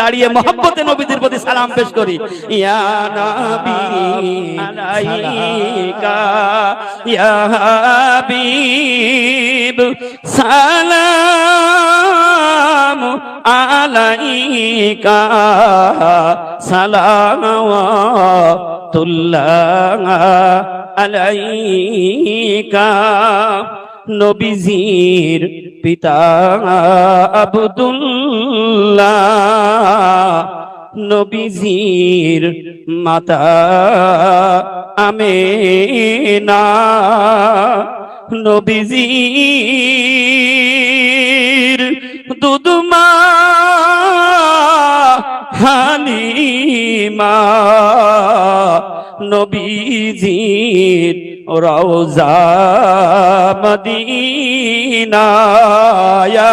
দাঁড়িয়ে মোহাম্মতে নবীদের প্রতি সালাম পেশ করি। ইয়া নবী আলাইকা ইয়া হাবিব, সালাম আলাইকা সালাওয়াতুল্লাহ আলাইকা। নবীজির পিতা আবদুল্লাহ নবীজির মাতা আমেনা। নবীজির দুদমা হালিমা নবীজির রওজা মদিনা ইয়া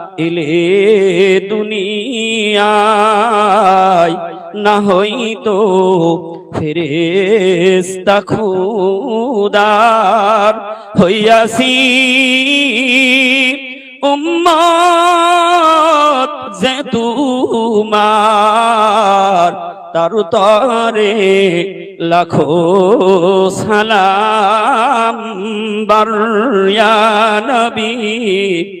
এলে দুনিয়ায় না হইতো ফেরেস্তা খুদার। হইয়াছি উম্মত যে তুমার, তার তরে লাখো সালাম, বারিয়া নবী।